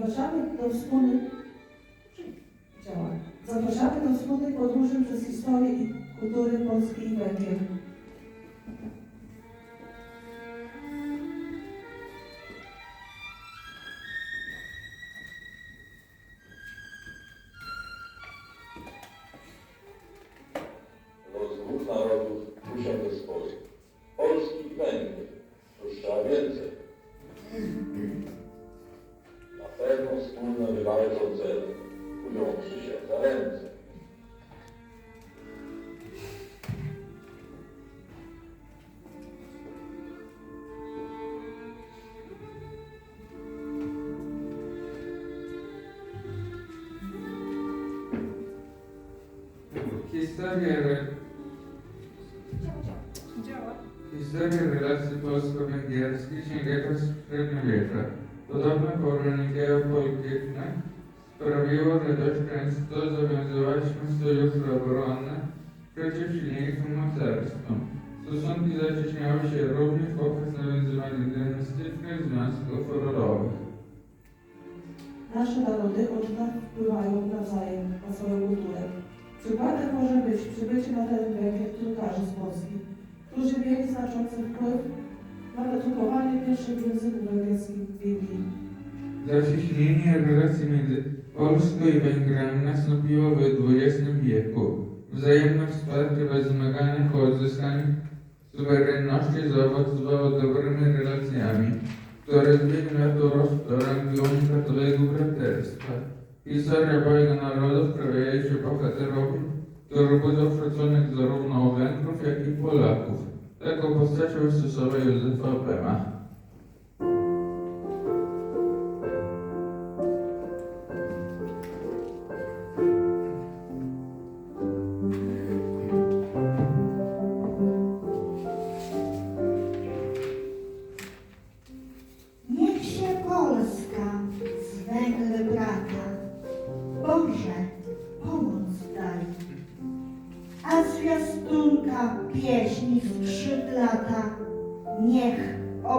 Zapraszamy do wspólnych działań. Zapraszamy do wspólnej podróży przez historię i kulturę Polski i Węgier. Narodów musiałby spory. Polski i Węgier. Cóż trzeba więcej. Cel, kujący się za ręce. Historia. Historia relacji polsko-węgierskich sięga średniowiecza. Podobne porównanie geopolityczne sprawiło, że dość często zawiązywaliśmy sojusze obronne przeciw silniejszym mocarstwom. Stosunki zacieśniały się również poprzez nawiązywanie dynastycznych związków rodowych. Nasze narody od lat wpływają nawzajem na swoją kulturę. Przykładem może być przybycie na teren Węgier drukarzy z Polski, którzy mieli znaczący wpływ na wytrukowanie pierwszych języków węgierskich Biblii. Zacieśnienie relacji między Polską i Węgrami nastąpiło w XX wieku. Wzajemne wsparcie bez wymaganych o odzyskanie suwerenności zaowocowało dobrymi relacjami, które z biegiem lat urosły do rangi unikatowego braterstwa. Historia obojga narodów prawie się bohaterowi, który budzał szacunek zarówno Węgrów, jak i Polaków. Taką postacią jest osoba Józefa Bema.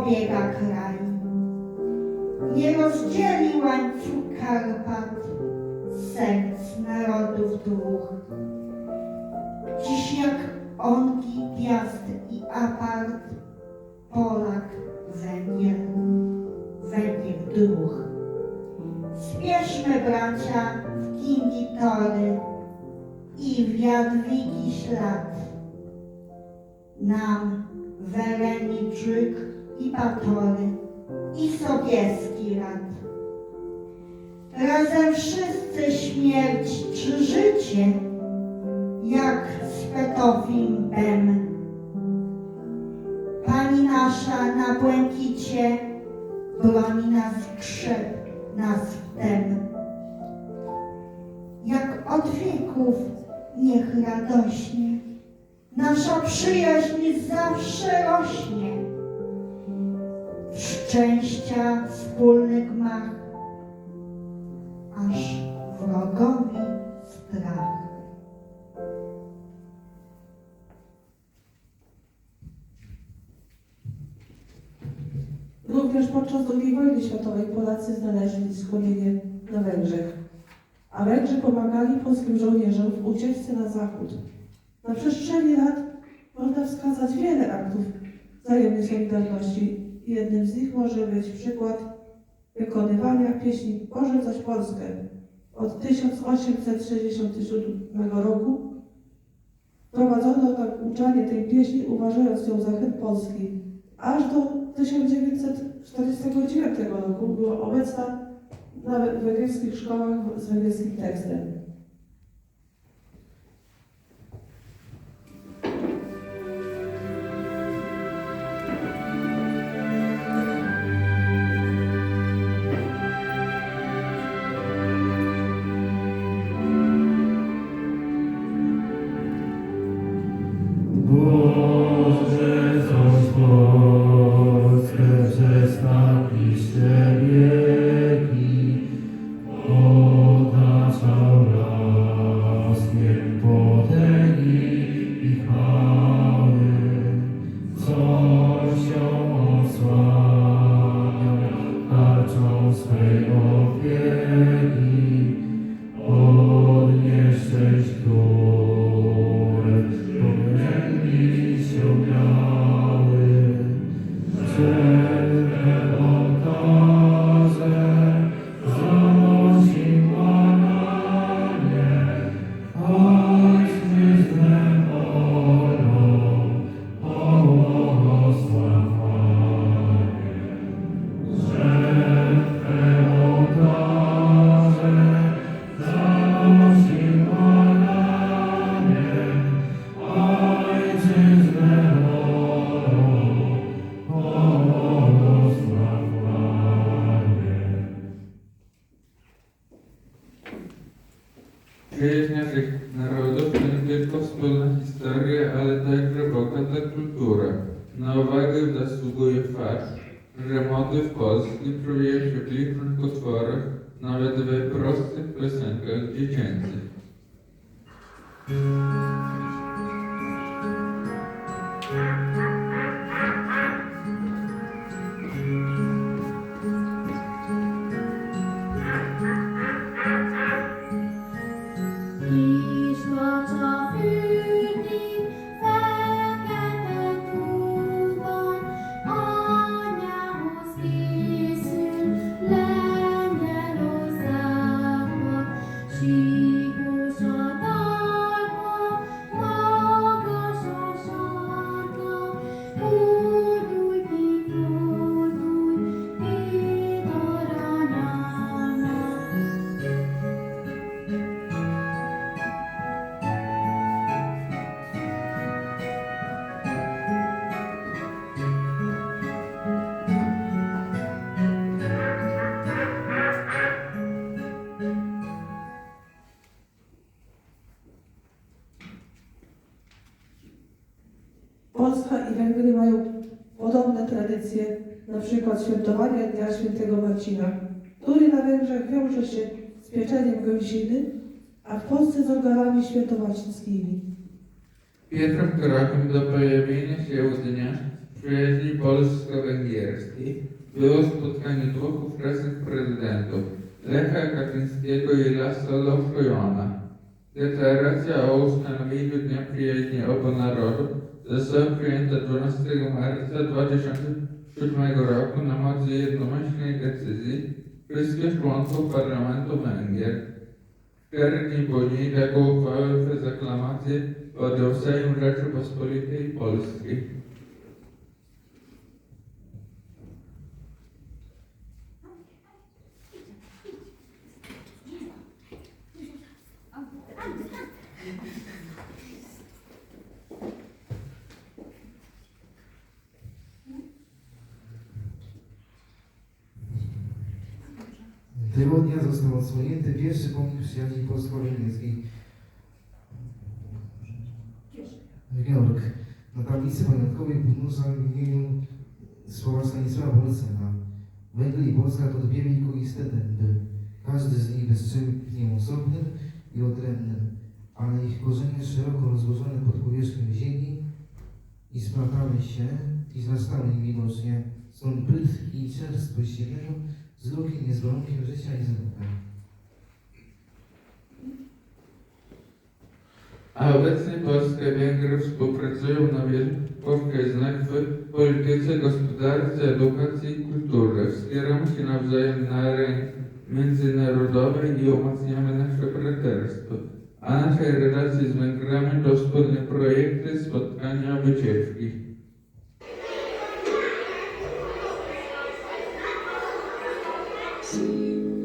Obiega kraj. Nie rozdzieli łańcuch Karpat, serc narodów dwóch. Dziś jak ongi gwiazd i apart, Polak, Węgier, Węgier duch. Spieszmy bracia w Kingi tory i w Jadwigi ślad. Nam Werenidżyk i Batory i Sobieski rad. Razem wszyscy śmierć czy życie, jak Spetofim Bem. Pani nasza na błękicie broni nas krzep, nas wtem. Jak od wieków niech radośnie nasza przyjaźń zawsze rośnie. Szczęścia wspólny gmach, aż wrogowi strach. Również podczas II wojny światowej Polacy znaleźli schronienie na Węgrzech, a Węgrzy pomagali polskim żołnierzom w ucieczce na zachód. Na przestrzeni lat można wskazać wiele aktów wzajemnej solidarności. Jednym z nich może być przykład wykonywania pieśni Boże zaś Polskę od 1867 roku. Prowadzono nauczanie tej pieśni, uważając ją za hymn Polski, aż do 1949 roku była obecna na węgierskich szkołach z węgierskim tekstem. Tradycje, na przykład świętowania Dnia Świętego Marcina, który na Węgrzech wiąże się z pieczeniem gąsiny, a w Polsce z organami świętomarcińskimi. Pierwszym krokiem do pojawienia się dnia przyjaźni polsko-węgierskiej było spotkanie dwóch ówczesnych prezydentów, Lecha Kaczyńskiego i Laszlo Schojona. Deklaracja o ustanowieniu Dnia Przyjaźni obu narodów The serf created the monastic Maharishad Vajashanti Shutmagora Kunamajir Nomashne Gatsizi, Friskish Bronco Parlamento Manger, Terni Bonita Gofa Fezaclamati, Podosai Mulatra Pospolitei Polski. Odsłonięty pierwszy pomnik przyjaźni polsko-węgierskiej. Georg. Na tablicy pamiątkowej podnóża w imieniu słowa Stanisława Bolcena. Węgiel i Polska to dwie wiekuiste dęby. Każdy z nich bezczynnie osobnym i odrębnym, ale ich korzenie szeroko rozłożone pod powierzchnią ziemi i splatały się i zrastały niewidocznie. Stąd byt i czerstwość ziemią z z warunkiem życia i zdrowia. A obecnie Polska i Węgry współpracują na wielu płaszczyznach w polityce, gospodarce, edukacji i kulturze. Wspieramy się nawzajem na arenie międzynarodowej i umacniamy nasze braterstwo. A nasze relacje z Węgrami to wspólne projekty, spotkania, wycieczki. Szívnyitva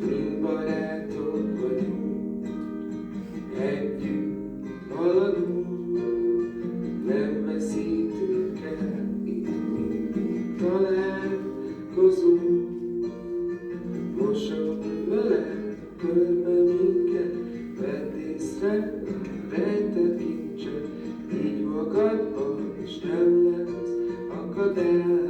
Mind barátok vagyunk, együtt haladunk, nem veszítünk el, itt mindig találkozunk. Mosoly veled körbe minket, vedd észre a rejtett kincset, így magadban, és nem lesz akadály.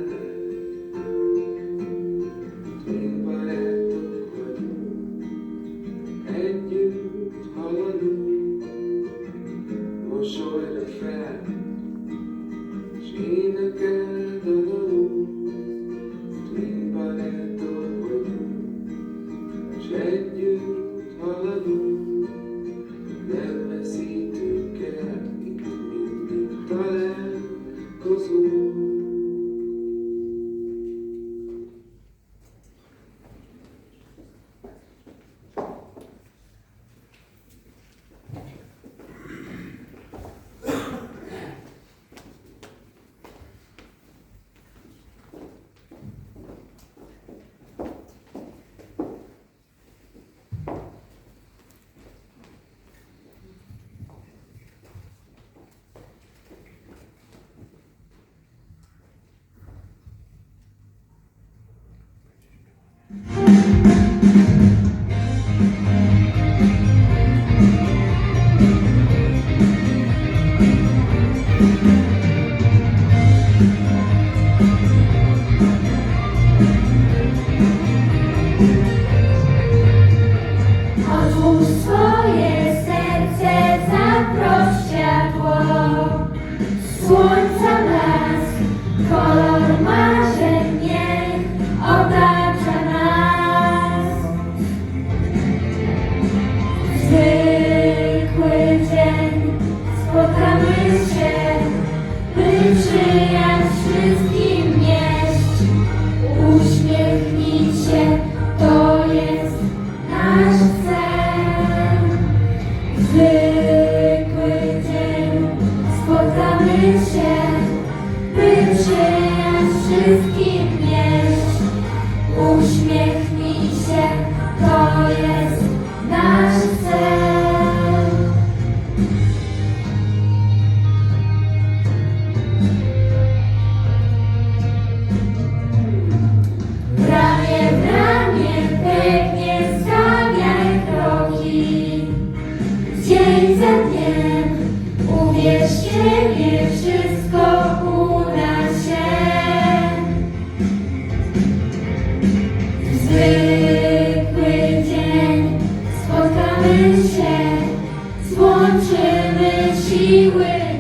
and she went.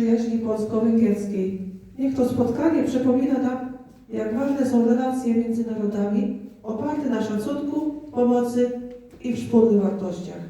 Przyjaźni Polsko-Węgierskiej. Niech to spotkanie przypomina nam, jak ważne są relacje między narodami, oparte na szacunku, pomocy i wspólnych wartościach.